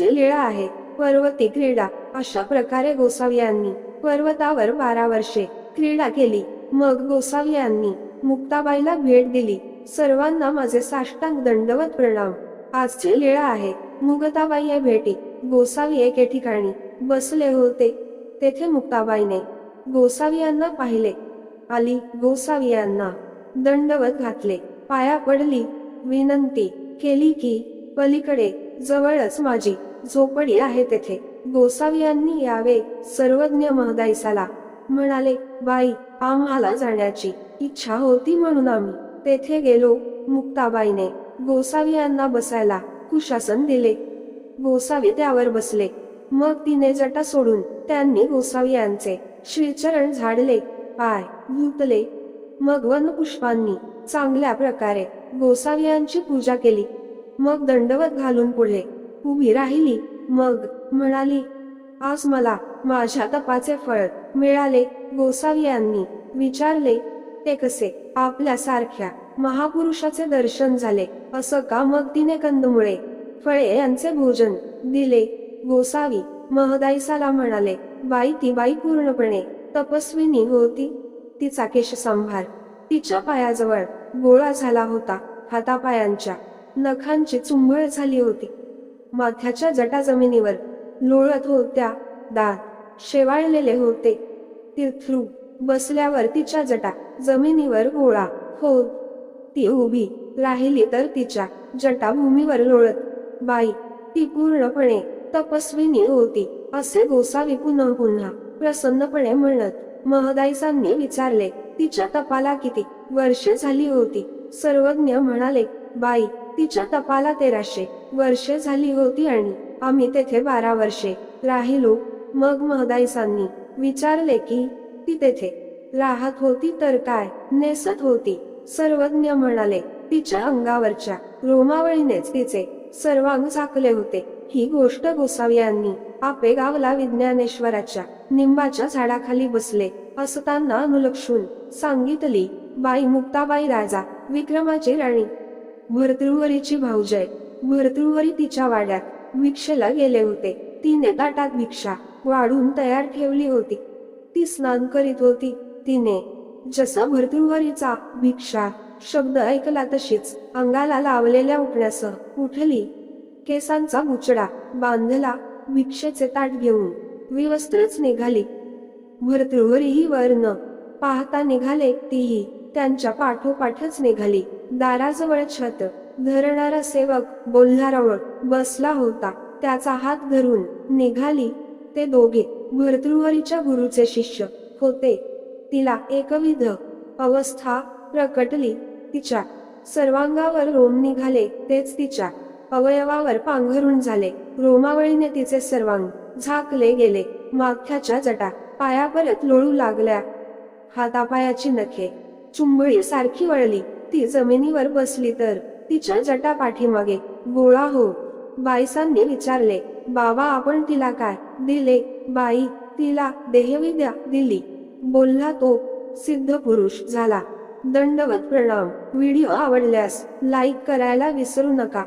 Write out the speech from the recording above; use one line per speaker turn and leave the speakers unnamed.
आजचे लीळा आहे पर्वती क्रीडा. अशा प्रकारे गोसावी यांनी पर्वतावर बारा वर्षे क्रीडा केली. मग गोसावी यांनी मुक्ताबाईला भेट दिली. सर्वांना माझे साष्टांग दंडवत प्रणाम. आजचे लीळा आहे मुगताबाई या भेटी. गोसावी एके ठिकाणी बसले होते. तेथे मुक्ताबाईने गोसावी यांना पाहिले. आली गोसावी यांना दंडवत घातले. पाया पडली. विनंती केली की पलीकडे जवळच माझी झोपडी आहे तेथे. गोसावी यांनी यावे सर्वज्ञ महदाईसाला. म्हणाले बाई आम्हाला जाण्याची इच्छा होती म्हणून आम्ही तेथे गेलो मुक्ताबाईने. गोसावी यांना बसायला कुशासन दिले. गोसावी त्यावर बसले. मग तिने जटा सोडून त्यांनी गोसावी यांचे श्रीचरण झाडले. पाय धुतले. मग वन पुष्पांनी चांगल्या प्रकारे गोसावी यांची पूजा केली. मग दंडवत घालून पुढे उभी राहिली. मग म्हणाली आज मला माझ्या तपाचे फळ मिळाले. गोसावी यांनी विचारले ते कसे? आपल्यासारख्या महापुरुषाचे दर्शन झाले. असं का मग तिने कंदमुळे फळे यांचे भोजन दिले? गोसावी महदाईसाला म्हणाले बाई ती बाई पूर्णपणे तपस्विनी होती. तिचा केश संभार तिच्या पायाजवळ गोळा झाला होता. हातापायांच्या नखांची चुंबळ झाली होती. माथ्याच्या जटा जमिनीवर लोळत होत्या दात. शेवाळलेले होते. तीर्थरू बसल्यावर तिच्या जटा जमिनीवर गोळा होत ती उभी राहिली तर तिच्या जटा भूमीवर लोळत. बाई ती पूर्णपणे तपस्विनी होती असे गोसावी पुन्हा पुन्हा प्रसन्नपणे म्हणत महदाईसांनी विचारले तिच्या तपाला किती वर्षे झाली होती? सर्वज्ञ म्हणाले बाई तिच्या तपाला तेराशे वर्षे झाली होती आणि आम्ही तेथे बारा वर्षे राहिलो. मग महदाईसांनी विचारले की ती तेथे राहत होती तर काय नेसत होती? सर्वज्ञ म्हणाले तिच्या अंगावरच्या रोमावळीनेच तिचे सर्वांग झाकले होते. ही गोष्ट गोसावी यांनी आपेगावला विज्ञानेश्वराच्या निंबाच्या झाडाखाली बसले असताना अनुलक्षून सांगितली. बाई मुक्ताबाई राजा विक्रमाची राणी भरतृवरीची भाऊजय. भरतृवरी तिच्या वाड्यात भिक्षेला गेले होते. तिने ताटात भिक्षा वाढून तयार ठेवली होती. ती स्नान करीत होती. तिने जसा भरतृवरीचा भिक्षा शब्द ऐकला तशीच अंगाला लावलेल्या उठण्यासह उठली. केसांचा गुचडा बांधला भिक्षेचे ताट घेऊन विवस्त्रच निघाली. भरतृवरीही वर्ण पाहता निघाले तीही त्यांच्या पाठोपाठच निघाली. दाराजवळ छत धरणारा सेवक बोल्हारावर बसला होता. त्याचा हात धरून निघाली. ते दोघे भर्तृहरीच्या गुरुचे शिष्य होते. तिला एकविध अवस्था प्रकटली. तिच्या सर्वांगावर रोम निघाले. तेच तिच्या अवयवावर पांघरून झाले. रोमावळीने तिचे सर्वांग झाकले गेले. माख्याच्या जटा पाया परत लोळू लागल्या. हातापायाची नखे चुंबळी सारखी वळली. ती जमिनीवर बसली तर तिच्या जटा पाठीमागे गोळा हो. बाईसांनी विचारले बाबा आपण तिला काय दिले? बाई तिला देहविद्या दिली. बोलला तो सिद्ध पुरुष झाला. दंडवत प्रणाम. व्हिडिओ आवडल्यास लाईक करायला विसरू नका.